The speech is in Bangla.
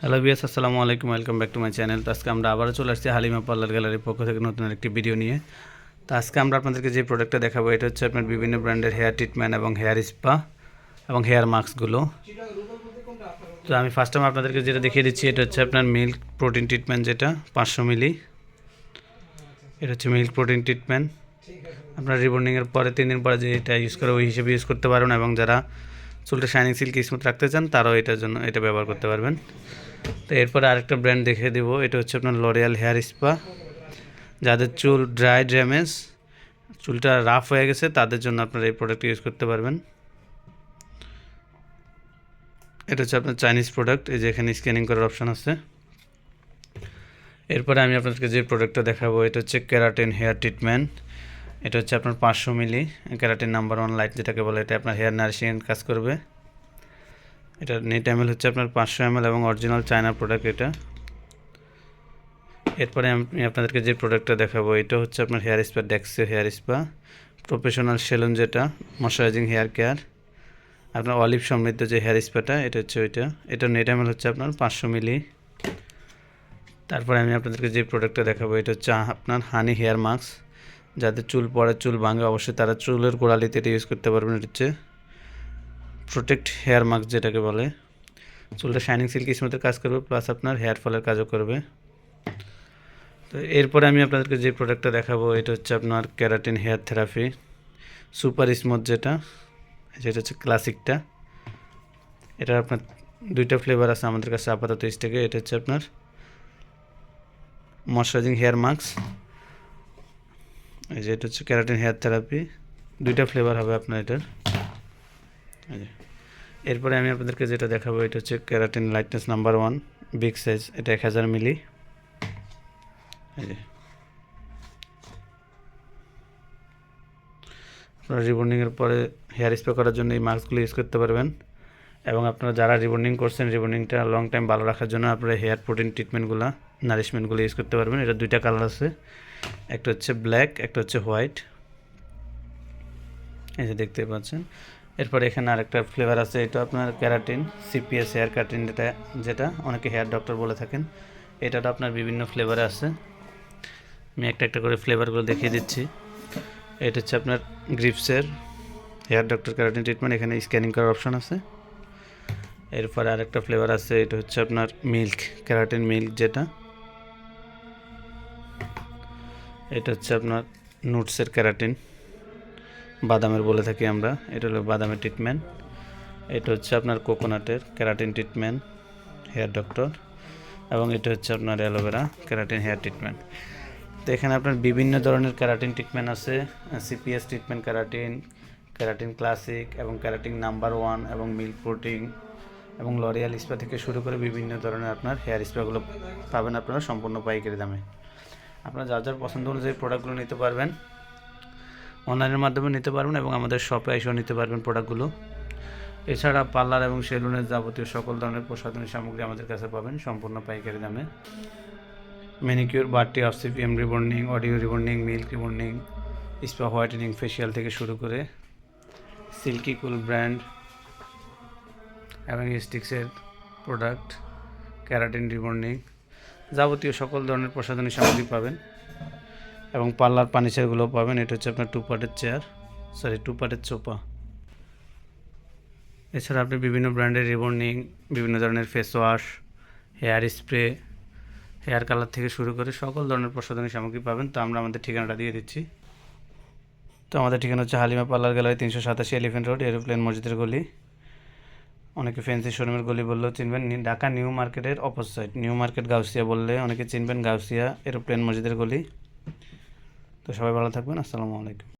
হ্যালো বিয়াস আসসালামু আলাইকুম welcome back to my channel তো আজকে আমরা আবারও চলে আসছি হালিমা পার্লার গ্যালারির পক্ষ থেকে নতুন একটি ভিডিও নিয়ে। তো আজকে আমরা আপনাদেরকে যে প্রোডাক্টটা দেখাবো, এটা হচ্ছে আপনার বিভিন্ন ব্র্যান্ডের হেয়ার ট্রিটমেন্ট এবং হেয়ার স্পা এবং হেয়ার মাস্কগুলো তো আমি ফার্স্ট টাইম আপনাদেরকে যেটা দেখিয়ে দিচ্ছি, এটা হচ্ছে আপনার মিল্ক প্রোটিন ট্রিটমেন্ট যেটা, পাঁচশো মিলি এটা হচ্ছে মিল্ক প্রোটিন ট্রিটমেন্ট আপনার রিবন্ডিংয়ের পরে তিন দিন পরে যে এটা ইউজ করে, ওই হিসেবে ইউজ করতে পারেন এবং যারা চুলটা শাইনিং সিল্কি স্মুথ রাখতে চান, তারাও এটার জন্য এটা ব্যবহার করতে পারবেন। তো এরপরে আরেকটা ব্র্যান্ড দেখিয়ে দেবো, এটা হচ্ছে আপনার লরিয়াল হেয়ার স্পা যাদের চুল ড্রাই ড্যামেজ চুলটা রাফ হয়ে গেছে, তাদের জন্য আপনারা এই প্রোডাক্ট ইউজ করতে পারবেন। এটা হচ্ছে আপনার চাইনিজ প্রোডাক্ট এই যে এখানে স্ক্যানিং করার অপশান আছে। এরপরে আমি আপনাদেরকে যে প্রোডাক্টটা দেখাবো, এটা হচ্ছে ক্যারাটিন হেয়ার ট্রিটমেন্ট এটা হচ্ছে আপনার পাঁচশো milli keratin number one light যেটাকে বলে, এটা আপনার হেয়ার নারিশিং কাজ করবে। এটা নেট এম হচ্ছে আপনার পাঁচশো এম এবং অরিজিনাল চায়না প্রোডাক্ট এটা। এরপরে আমি আপনাদেরকে যে প্রোডাক্টটা দেখাবো, এটা হচ্ছে আপনার হেয়ার স্পা ডেক্সে হেয়ার স্পা। প্রফেশনাল সেলুন যেটা, ময়শ্চারাইজিং হেয়ার কেয়ার। আপনার অলিভ সমৃদ্ধ যে হেয়ার স্পাটা, এটা হচ্ছে ওইটা। এটা নেট এম হচ্ছে আপনার পাঁচশো মিলি। তারপরে আমি আপনাদেরকে যে প্রোডাক্টটা দেখাবো, এটা হচ্ছে আপনার হানি হেয়ার মাস্ক। যাদের চুল পড়ে, চুল ভাঙে, অবশ্যই তারা চুলের গোড়ালিতে এটা ইউজ করতে পারবেন। এটা হচ্ছে প্রোটেক্ট হেয়ার মাস্ক যেটাকে বলে। চুলটা শাইনিং সিল্কি স্মুথের কাজ করবে প্লাস আপনার হেয়ার ফলের কাজও করবে। তো এরপরে আমি আপনাদেরকে যে প্রোডাক্টটা দেখাবো, এটা হচ্ছে আপনার keratin hair therapy super smooth যেটা যেটা হচ্ছে ক্লাসিকটা এটা আপনার দুইটা ফ্লেভার আছে আমাদের কাছে আপাতত স্টেকে এটা হচ্ছে আপনার ময়শ্চারাইজিং হেয়ার মাস্ক এই যে এটা হচ্ছে ক্যারাটিন হেয়ার থেরাপি দুইটা ফ্লেভার হবে আপনার এটার। এরপরে আমি আপনাদেরকে যেটা দেখাবো, এটা হচ্ছে keratin lightness number one big size এটা এক হাজার মিলি আপনারা রিবন্ডিংয়ের পরে হেয়ার স্প্রে করার জন্য এই মাস্কগুলো ইউজ করতে পারবেন। এবং আপনারা যারা রিবন্ডিং করছেন রিবন্ডিংটা লং টাইম ভালো রাখার জন্য আপনারা হেয়ার প্রোটিন ট্রিটমেন্টগুলো নারিশমেন্টগুলো ইউজ করতে পারবেন। এটা দুইটা কালার আছে। একটা হচ্ছে ব্ল্যাক একটা হচ্ছে হোয়াইট এই যে দেখতে পাচ্ছেন। এরপর এখানে আরেকটা ফ্লেভার আছে, এটা আপনার ক্যারাটিন সিপিএস হেয়ার কাটিন যেটা যেটা অনেকে হেয়ার ডক্টর বলে থাকেন। এটাটা আপনার বিভিন্ন ফ্লেভারে আছে। আমি একটা একটা করে ফ্লেভারগুলো দেখিয়ে দিচ্ছি। এটা হচ্ছে আপনার গ্রিপসের হেয়ার ডক্টর ক্যারাটিন ট্রিটমেন্ট এখানে স্ক্যানিং করার অপশন আছে। এরপরে আরেকটা ফ্লেভার আছে, এটা হচ্ছে আপনার মিল্ক ক্যারাটিন মিল্ক যেটা। এটা হচ্ছে আপনার নুটসের ক্যারাটিন। বাদামের বলে থাকি আমরা, এটা হলো বাদামের ট্রিটমেন্ট এটা হচ্ছে আপনার কোকোনাটের ক্যারাটিন ট্রিটমেন্ট হেয়ার ডক্টর। এবং এটা হচ্ছে আপনার অ্যালোভেরা ক্যারাটিন হেয়ার ট্রিটমেন্ট তো এখানে আপনার বিভিন্ন ধরনের ক্যারাটিন ট্রিটমেন্ট আছে CPS treatment keratin keratin classic এবং ক্যারাটিন নাম্বার ওয়ান এবং মিল্ক প্রোটিন এবং লরিয়াল স্পা থেকে শুরু করে বিভিন্ন ধরনের আপনার হেয়ার স্প্রাগুলো পাবেন আপনারা সম্পূর্ণ পাইকারি দামে। আপনারা যার যার পছন্দ অনুযায়ী প্রোডাক্টগুলো নিতে পারবেন অনলাইনের মাধ্যমে নিতে পারবেন এবং আমাদের শপে এসেও নিতে পারবেন প্রোডাক্টগুলো এছাড়া পার্লার এবং সেলুনের যাবতীয় সকল ধরনের প্রসাধনী সামগ্রী আমাদের কাছে পাবেন, সম্পূর্ণ পাইকারি দামে। ম্যানিকিউর বারটি of CPM rebonding audio rebonding milk rebonding spa whitening facial থেকে শুরু করে সিল্কি কুল ব্র্যান্ড এবং স্টিক্সের প্রোডাক্ট ক্যারাটিন রিবন্ডিং যাবতীয় সকল ধরনের প্রসাধনী সামগ্রী পাবেন এবং পার্লার ফার্নিচারগুলো পাবেন। এটা হচ্ছে আপনার টু পার্টের চেয়ার সরি টু পার্টের চোপা এছাড়া আপনি বিভিন্ন ব্র্যান্ডের রিবন্ডিং বিভিন্ন ধরনের face wash hair spray hair colour থেকে শুরু করে সকল ধরনের প্রসাধনী সামগ্রী পাবেন। তো আমরা আমাদের ঠিকানাটা দিয়ে দিচ্ছি। তো আমাদের ঠিকানা হচ্ছে হালিমা পার্লার গ্যালারি তিনশো সাতাশি এলিফেন্ট রোড, এরোপ্লেন মসজিদের গলি। অনেকে ফ্যান্সি শোরুমের গলি বললেও চিনবেন ঢাকা নিউ মার্কেটের অপোজিট। নিউ মার্কেট গাউসিয়া বললে অনেকে চিনবেন গাউসিয়া এরোপ্লেন মসজিদের গলি। তো সবাই ভালো থাকবেন। আসসালামু আলাইকুম।